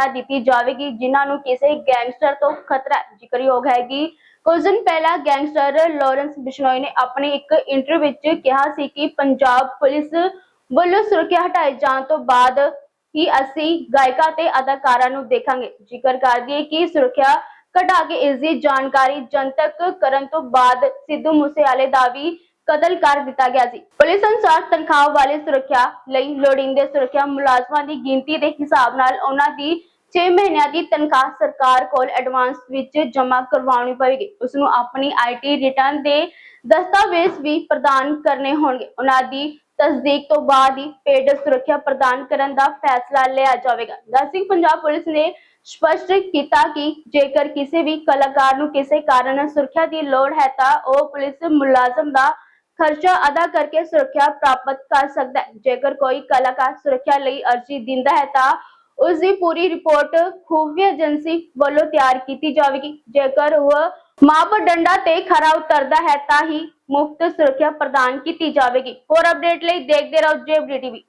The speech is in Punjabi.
ਸੁਰੱਖਿਆ ਦਿੱਤੀ ਜਾਵੇਗੀ, ਜਿਨ੍ਹਾਂ ਨੂੰ ਕਿਸੇ ਗੈਂਗਸਟਰ ਤੋਂ ਖਤਰਾ ਜ਼ਿਕਰਯੋਗ ਹੈ ਕਿ ਕੁਝ ਦਿਨ ਪਹਿਲਾਂ ਗੈਂਗਸਟਰ ਲਾਰੈਂਸ ਬਿਸ਼ਨੋਈ ਨੇ ਆਪਣੀ ਇੱਕ ਇੰਟਰਵਿਊ ਵਿੱਚ ਕਿਹਾ ਸੀ ਕਿ ਪੰਜਾਬ ਪੁਲਿਸ ਵੱਲੋਂ ਸੁਰੱਖਿਆ ਹਟਾਏ ਜਾਣ ਤੋਂ ਬਾਅਦ ਹੀ ਅਸੀਂ ਗਾਇਕਾਂ ਤੇ ਅਦਾਕਾਰਾਂ ਨੂੰ ਦੇਖਾਂਗੇ। ਜ਼ਿਕਰ ਕਰਦੀ ਕਿ ਸੁਰੱਖਿਆ ਘਟਾ ਕੇ ਇਸ ਦੀ ਜਾਣਕਾਰੀ ਜਨਤਕ ਕਰਨ ਤੋਂ ਬਾਅਦ ਸਿੱਧੂ ਮੂਸੇਵਾਲੇ ਦਾ ਵੀ ਕਤਲ ਕਰ ਦਿੱਤਾ ਗਿਆ ਸੀ। ਪੁਲਿਸ ਅਨੁਸਾਰ ਤਨਖਾਹ ਵਾਲੀ ਸੁਰੱਖਿਆ ਲਈ ਲੋੜੀਂਦੇ ਸੁਰੱਖਿਆ ਮੁਲਾਜ਼ਮਾਂ ਦੀ ਗਿਣਤੀ ਦੇ ਹਿਸਾਬ ਨਾਲ ਉਹਨਾਂ ਦੀ 6 ਮਹੀਨਿਆਂ ਦੀ ਤਨਖਾਹ ਸਰਕਾਰ ਕੋਲ ਐਡਵਾਂਸ ਵਿੱਚ ਜਮ੍ਹਾਂ ਕਰਵਾਉਣੀ ਪਵੇਗੀ। ਉਸ ਨੂੰ ਆਪਣੀ ਆਈਟੀ ਰਿਟਰਨ ਦੇ ਦਸਤਾਵੇਜ਼ ਵੀ ਪ੍ਰਦਾਨ ਕਰਨੇ ਹੋਣਗੇ। ਉਹਨਾਂ ਦੀ ਤਸਦੀਕ ਤੋਂ ਬਾਅਦ ਹੀ ਪੇਡ ਸੁਰੱਖਿਆ ਪ੍ਰਦਾਨ ਕਰਨ ਦਾ ਫੈਸਲਾ ਲਿਆ ਜਾਵੇਗਾ। ਦਸਿੰਗ ਪੰਜਾਬ ਪੁਲਿਸ ਨੇ ਸਪਸ਼ਟ ਕੀਤਾ ਕਿ ਜੇਕਰ ਕਿਸੇ ਵੀ ਕਲਾਕਾਰ ਨੂੰ ਕਿਸੇ ਕਾਰਨ ਸੁਰੱਖਿਆ ਦੀ ਲੋੜ ਹੈ ਤਾਂ ਉਹ ਪੁਲਿਸ ਮੁਲਾਜ਼ਮ ਦਾ ਖਰਚਾ ਅਦਾ ਕਰਕੇ ਸੁਰੱਖਿਆ ਪ੍ਰਾਪਤ ਕਰ ਸਕਦਾ ਹੈ। ਜੇਕਰ ਕੋਈ ਕਲਾਕਾਰ ਸੁਰੱਖਿਆ ਲਈ ਅਰਜ਼ੀ ਦਿੰਦਾ ਹੈ, ਤਾਂ ਉਸ ਦੀ ਪੂਰੀ ਰਿਪੋਰਟ ਖੂਫੀਆ ਏਜੰਸੀ ਵੱਲੋਂ ਤਿਆਰ ਕੀਤੀ ਜਾਵੇਗੀ। ਜੇਕਰ ਉਹ ਮਾਪਦੰਡਾਂ ਤੇ ਖਰਾ ਉਤਰਦਾ ਹੈ, ਤਾਂ ਹੀ ਮੁਫਤ ਸੁਰੱਖਿਆ ਪ੍ਰਦਾਨ ਕੀਤੀ ਜਾਵੇਗੀ। ਹੋਰ ਅਪਡੇਟ ਲਈ ਦੇਖਦੇ ਰਹੋ ਜੇਬਡੀ ਟੀਵੀ